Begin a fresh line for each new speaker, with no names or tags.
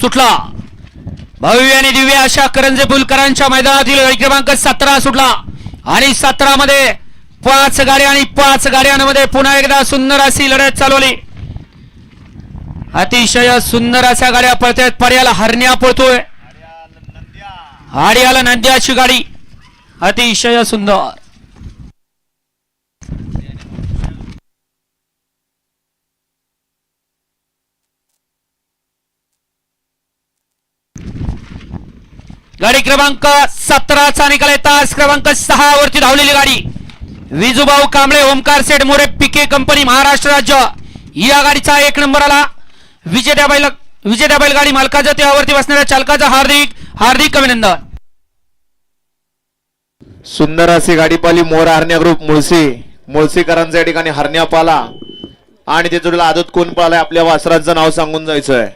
सुटला. भव्य आणि दिव्य अशा करंजे पुलकरांच्या मैदानातील क्रमांक सतरा सुटला. आणि सतरा मध्ये पाच गाड्या आणि पाच गाड्यांमध्ये पुन्हा एकदा सुंदर अशी लढत चालवली. अतिशय सुंदर अशा गाड्या पळतायत. पर्याला हरण्या पळतोय. आडियाला नंद्याची गाडी. अतिशय सुंदर. गाडी क्रमांक सतराचा निकाल तास क्रमांक सहा वरती धावलेली गाडी. विजूभाऊ कांबळे ओमकार सेठ मोरे पिके कंपनी महाराष्ट्र राज्य. या गाडीचा एक नंबर आला. विजेत्या बैल विजेत्या बैलगाडी मालकाचं त्यावरती बसणाऱ्या चालकाचा हार्दिक हार्दिक अभिनंदन.
सुंदर अशी गाडीपाली मोर हरण्या ग्रुप मुळशी. मुळशीकरांचा या ठिकाणी हरण्या पाला. आणि ते जोडीला आदत कोण पाला आपल्या वासरांचं नाव सांगून जायचंय.